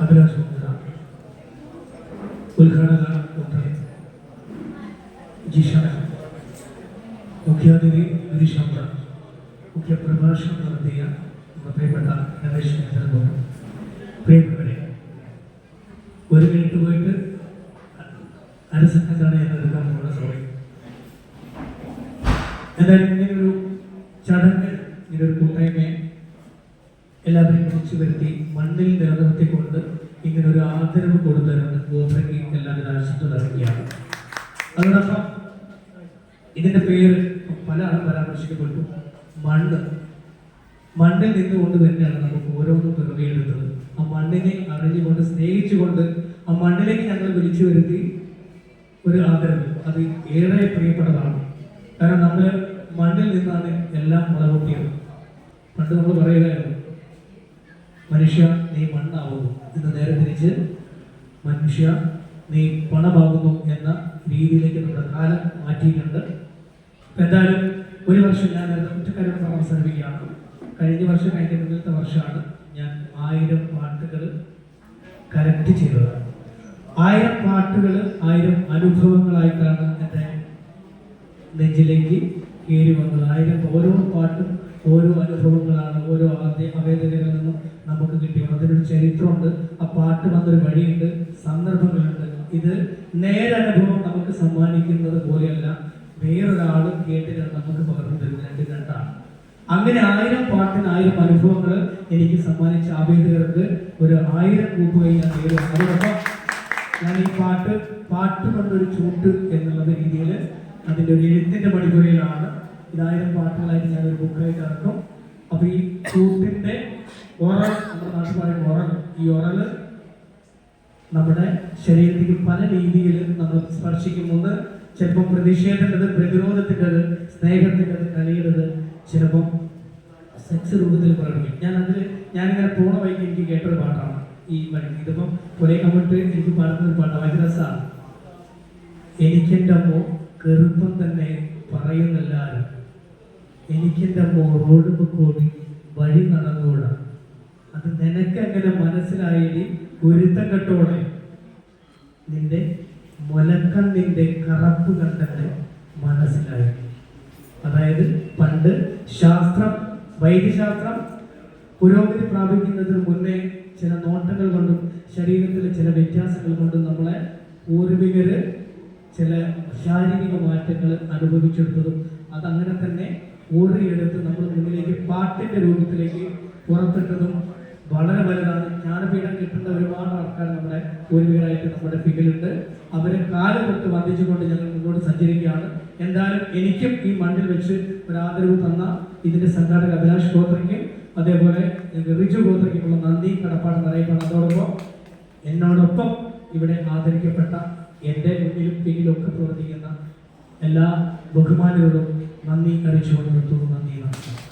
Abhilash ഉദ്ഘാടക doctor Jisha മുഖ്യാതിഥി ഗിരീഷാമ്പ മുഖ്യ പ്രഭാഷണം നടത്തിയ പ്രിയപ്പെട്ട രമേശ് നേതൃത്വം പ്രിയപ്പെട്ടവരെ ഒരു മിനിറ്റ് പോയിട്ട് അര സെക്കൻഡാണ് ഞാൻ എടുക്കാൻ പോകുന്ന സോറി എന്തായാലും ഇങ്ങനൊരു ചടങ്ങ് ഇങ്ങനൊരു കൂട്ടായ്മയെ എല്ലാവരെയും വിളിച്ചു വരുത്തി മണ്ണിൽ നിലനിർത്തിക്കൊണ്ട് ഇങ്ങനെ ഒരു ആദരവ് കൊടുത്തരുന്ന ഗോത്രയ്ക്ക് എല്ലാവരും ആശംസ അതോടൊപ്പം ഇതിന്റെ പേര് പല ആളും പരാമർശിക്കപ്പെട്ടു. മണ്ണ്. മണ്ണിൽ നിന്നുകൊണ്ട് തന്നെയാണ് നമുക്ക് ഓരോന്നും പിറവിയെടുത്തത്. ആ മണ്ണിനെ അറിഞ്ഞുകൊണ്ട് സ്നേഹിച്ചുകൊണ്ട് ആ മണ്ണിലേക്ക് ഞങ്ങൾ വിളിച്ചു വരുത്തി ഒരു ആദരവ്. അത് ഏറെ പ്രിയപ്പെട്ടതാണ്. കാരണം നമ്മൾ മണ്ണിൽ നിന്നാണ് എല്ലാം മുളകൂട്ടിയത് പണ്ട് നമ്മൾ പറയുകയായിരുന്നു മനുഷ്യ നീ മണ്ണാവുന്നു എന്ന് നേരെ തിരിച്ച് മനുഷ്യ നീ പണമാകുന്നു എന്ന രീതിയിലേക്ക് നമ്മുടെ കാലം മാറ്റിയിട്ടുണ്ട്. എന്തായാലും ഒരു വർഷം ഞാൻ കുറ്റക്കാരോട് പറഞ്ഞ് അവസാനിപ്പിക്കുകയാണ്. കഴിഞ്ഞ വർഷം കഴിഞ്ഞ മുന്നത്തെ വർഷമാണ് ഞാൻ ആയിരം പാട്ടുകൾ കറക്റ്റ് ചെയ്തത്. ആയിരം പാട്ടുകൾ ആയിരം അനുഭവങ്ങളായിട്ടാണ് എന്റെ നെഞ്ചിലേക്ക് കയറി വന്നത്. ആയിരം ഓരോ പാട്ടും ഓരോ അനുഭവങ്ങളാണ് ഓരോ ആദ്യ അവേദനകളിൽ നിന്നും നമുക്ക് കിട്ടിയത്. അതിനൊരു ചരിത്രമുണ്ട് ആ പാട്ട് വന്നൊരു വഴിയുണ്ട് സന്ദർഭങ്ങളുണ്ട്. ഇത് നേരനുഭവം നമുക്ക് സമ്മാനിക്കുന്നത് പോലെയല്ല വേറൊരാൾ കേട്ടിട്ട് നമുക്ക് പകർന്നു തരുന്ന രണ്ട് രണ്ടാണ് അങ്ങനെ ആയിരം പാട്ടിന് ആയിരം അനുഭവങ്ങൾ എനിക്ക് സമ്മാനിച്ച ആവേദകർക്ക് ഒരു ആയിരം രൂപയായി ഞാൻ നേരുകയാണ് അതോടൊപ്പം ഞാൻ ഈ പാട്ട് പാട്ട് കൊണ്ടൊരു ചൂട്ട് എന്നുള്ള രീതിയിൽ അതിന്റെ ഒരു എഴുത്തിന്റെ പണിപുരയിലാണ് ഇതായിരം പാട്ടുകളായിട്ട് ഞാൻ ഒരു ബുക്കായിട്ട് ഇറക്കും. അപ്പൊ ഈ ചൂട്ടിന്റെ ഓറൽ നമ്മുടെ നാട്ടിൽ പറയും ഓറൽ ഈ ഓറൽ നമ്മുടെ ശരീരത്തിൽ പല രീതിയിൽ നമ്മൾ സ്പർശിക്കുമ്പോൾ ചിലപ്പോൾ പ്രതിഷേധത്തിന്റെത് പ്രതിരോധത്തിന്റെത് സ്നേഹത്തിന്റെത് കളിയുടേത് ചിലപ്പം സെക്സ് രൂപത്തിൽ പ്രകടിപ്പിക്കും ഞാൻ അതിൽ ഞാനിങ്ങനെ പോണ വഴിക്ക് എനിക്ക് കേട്ടൊരു പാട്ടാണ് ഈ വഴി. ഇതിപ്പം ഒരേ കമ്മിട്ട് എനിക്ക് പാടുന്ന ഒരു പാട്ടാണ് ഭയങ്കര രസമാണ് എനിക്കെന്റെ അമ്മോ കെറുപ്പം തന്നെ പറയുന്നെല്ലാരും എനിക്കെന്റെ റോഡ് കൂടി വഴി നടന്നുകൂടാ അത് നിനക്കെങ്ങനെ മനസ്സിലായി ഗുരുത്തം കെട്ടോടെ നിന്റെ മുലക്കണ്ണിന്റെ കറപ്പ് കണ്ടെന്ന് മനസ്സിലായി. അതായത് പണ്ട് ശാസ്ത്രം വൈദ്യശാസ്ത്രം പുരോഗതി പ്രാപിക്കുന്നതിന് മുന്നേ ചില നോട്ടങ്ങൾ കൊണ്ടും ശരീരത്തിലെ ചില വ്യത്യാസങ്ങൾ കൊണ്ടും നമ്മളെ പൂർവികര് ചില ശാരീരിക മാറ്റങ്ങൾ അനുഭവിച്ചെടുത്തതും അതങ്ങനെ തന്നെ ഊറിയെടുത്ത് നമ്മൾ മുന്നിലേക്ക് പാട്ടിന്റെ രൂപത്തിലേക്ക് പുറത്തിട്ടതും വളരെ വലുതാണ്. ജ്ഞാനപീഠം കിട്ടുന്ന ഒരുപാട് ആൾക്കാർ നമ്മുടെ പൂർവികരായിട്ട് നമ്മുടെ പിന്നിലുണ്ട് അവരെ കാലം തൊട്ട് വന്ദിച്ചുകൊണ്ട് ഞങ്ങൾ മുന്നോട്ട് സഞ്ചരിക്കുകയാണ്. എന്തായാലും എനിക്കും ഈ മണ്ണിൽ വെച്ച് ഒരു ആദരവ് തന്ന ഇതിന്റെ സംഘാടക അഭിലാഷ് ഗോത്രയ്ക്കും അതേപോലെ റിജു ഗോത്രയ്ക്കുമുള്ള നന്ദി കടപ്പാട് നിറയപ്പാണ് അതോടൊപ്പം എന്നോടൊപ്പം ഇവിടെ ആദരിക്കപ്പെട്ട എന്റെ മുന്നിലും പിന്നിലും ഒക്കെ പ്രവർത്തിക്കുന്ന എല്ലാ ബഹുമാനികളോടും നന്ദി അറിയിച്ചുകൊണ്ട് നിർത്തുന്നു. നന്ദി നമസ്കാരം.